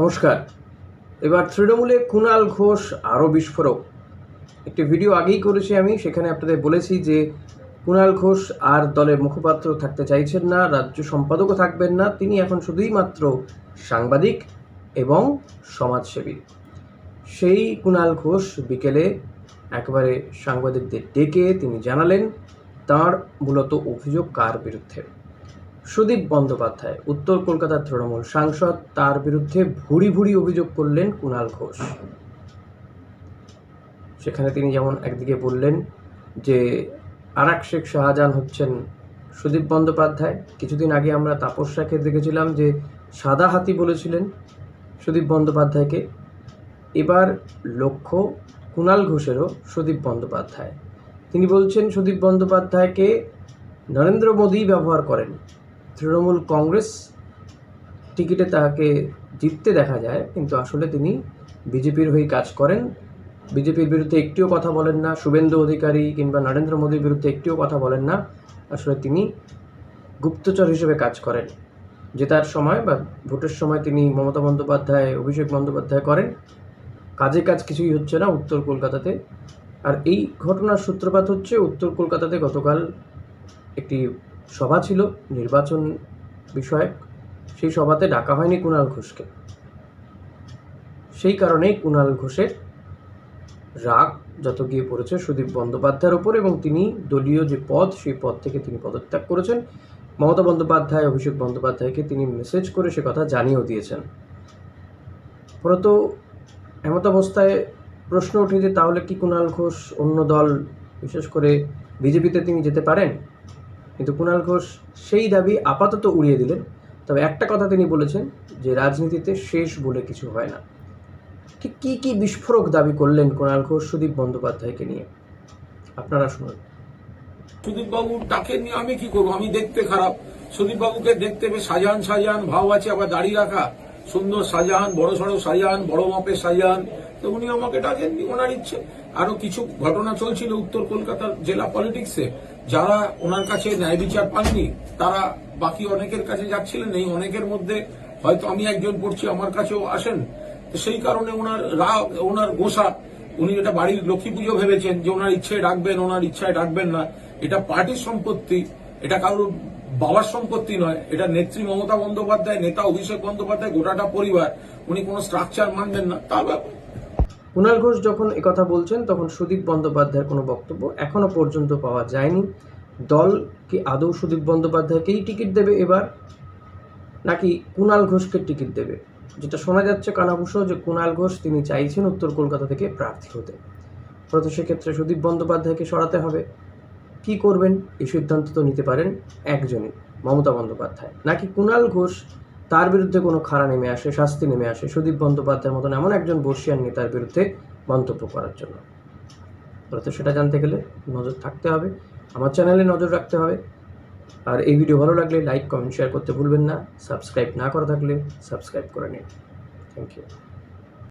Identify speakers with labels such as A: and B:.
A: নমস্কার। এবার তৃণমূলে কুণাল ঘোষ আরও বিস্ফোরক। একটি ভিডিও আগেই করেছি আমি, সেখানে আপনাদের বলেছি যে কুণাল ঘোষ আর দলের মুখপাত্র থাকতে চাইছেন না, রাজ্য সম্পাদকও থাকবেন না, তিনি এখন শুধুই মাত্র সাংবাদিক এবং সমাজসেবী। সেই কুণাল ঘোষ বিকেলে একবারে সাংবাদিকদের ডেকে তিনি জানালেন, তার মূলত অভিযোগ কার বিরুদ্ধে? সুদীপ বন্দ্যোপাধ্যায়, উত্তর কলকাতার তৃণমূল সাংসদ, তার বিরুদ্ধে ভুরি ভুরি অভিযোগ করলেন কুণাল ঘোষ। সেখানে তিনি যেমন একদিকে বললেন যে, আরাক শেখ শাহজাহান হচ্ছেন সুদীপ বন্দ্যোপাধ্যায়। কিছুদিন আগে আমরা তাপস রাখে দেখেছিলাম যে, সাদা হাতি বলেছিলেন সুদীপ বন্দ্যোপাধ্যায়কে। এবার লক্ষ্য কুণাল ঘোষেরও সুদীপ বন্দ্যোপাধ্যায়। তিনি বলছেন, সুদীপ বন্দ্যোপাধ্যায়কে নরেন্দ্র মোদী ব্যবহার করেন। তৃণমূল কংগ্রেস টিকিটে তাকে জিততে দেখা যায়, কিন্তু আসলে তিনি বিজেপির হয়ে কাজ করেন। বিজেপির বিরুদ্ধে একটিও কথা বলেন না, শুভেন্দু অধিকারী কিংবা নরেন্দ্র মোদীর বিরুদ্ধে একটিও কথা বলেন না, আসলে তিনি গুপ্তচর হিসেবে কাজ করেন। জেতার সময় বা ভোটের সময় তিনি মমতা বন্দ্যোপাধ্যায়, অভিষেক বন্দ্যোপাধ্যায় করেন। কাজে কাজ কিছুই হচ্ছে না উত্তর কলকাতাতে। আর এই ঘটনার সূত্রপাত হচ্ছে, উত্তর কলকাতাতে গতকাল একটি সভা ছিল, নির্বাচন বিষয়ক। সেই সভাতে ডাকা হয়নি কুণাল ঘোষকে। সেই কারণেই কুণাল ঘোষের রাগ যত গিয়ে পড়েছে সুদীপ বন্দ্যোপাধ্যায়ের ওপর এবং তিনি দলীয় যে পদ, সেই পদ থেকে তিনি পদত্যাগ করেছেন। মমতা বন্দ্যোপাধ্যায়, অভিষেক বন্দ্যোপাধ্যায়কে তিনি মেসেজ করে সে কথা জানিয়েও দিয়েছেন। ফলত এমত অবস্থায় প্রশ্ন ওঠে যে, তাহলে কি কুণাল ঘোষ অন্য দল, বিশেষ করে বিজেপিতে তিনি যেতে পারেন? কিন্তু কুণাল ঘোষ সেই দাবি আপাতত উড়িয়ে দিলেন। তবে একটা কথা তিনি বলেছেন যে রাজনীতিতে শেষ বলে কিছু হয় না। ঠিক কী কী বিস্ফোরক দাবি করলেন কুণাল ঘোষ সুদীপ বন্দ্যোপাধ্যায়কে নিয়ে? আপনারা শুনুন।
B: সুদীপ বাবুর ডাকে নিয়ে আমি কি করব? আমি দেখতে খারাপ। সুদীপবাবুকে দেখতে পেয়ে সাজান সাজান ভাব আছে, আবার দাড়ি রাখা। সুন্দর সাজান বড় সড়ো সাজান, বড় মাপের সাজান তো উনি আমাকে ডাকেননি, ওনার ইচ্ছে। আরও কিছু ঘটনা চলছিল উত্তর কলকাতার জেলা পলিটিক্সে যারা ওনার কাছে ন্যায় বিচার পাননি, তারা বাকি অনেকের কাছে যাচ্ছিলেন। এই অনেকের মধ্যে হয়তো আমি একজন পড়ছি, আমার কাছেও আসেন। সেই কারণে ওনার রাগ, ওনার গোসা, উনি এটা বাড়ির লক্ষ্মী পুজো ভেবেছেন যে ওনার ইচ্ছায় ডাকবেন ওনার ইচ্ছায় ডাকবেন না। এটা পার্টির সম্পত্তি, এটা কারোর বাবার সম্পত্তি নয়। এটা নেত্রী মমতা বন্দ্যোপাধ্যায়, নেতা অভিষেক বন্দ্যোপাধ্যায়, গোটাটা পরিবার। উনি কোনো স্ট্রাকচার মানবেন না। তার ব্যাপার
A: কুণাল ঘোষ যখন একথা বলছেন, তখন সুদীপ বন্দ্যোপাধ্যায়ের কোনো বক্তব্য এখনও পর্যন্ত পাওয়া যায়নি। দল কি আদৌ সুদীপ বন্দ্যোপাধ্যায়কেই টিকিট দেবে এবার, নাকি কুণাল ঘোষকে টিকিট দেবে? যেটা শোনা যাচ্ছে কানাঘুষো যে কুণাল ঘোষ তিনি চাইছেন উত্তর কলকাতা থেকে প্রার্থী হতে। ফলত সেক্ষেত্রে সুদীপ বন্দ্যোপাধ্যায়কে সরাতে হবে। কি করবেন? এই সিদ্ধান্ত তো নিতে পারেন একজনই, মমতা বন্দ্যোপাধ্যায়। নাকি কুণাল ঘোষ তার বিরুদ্ধে কোনো খাড়া নেমে আসে, শাস্তি নেমে আসে সুদীপ বন্দ্যোপাধ্যায়ের মতন এমন একজন বর্ষিয়ান নেতার বিরুদ্ধে মন্তব্য করার জন্য। তো সেটা জানতে গেলে নজর থাকতে হবে, আমার চ্যানেলে নজর রাখতে হবে। আর এই ভিডিও ভালো লাগলে লাইক কমেন্ট শেয়ার করতে ভুলবেন না। সাবস্ক্রাইব না করা থাকলে সাবস্ক্রাইব করে নিন। Thank you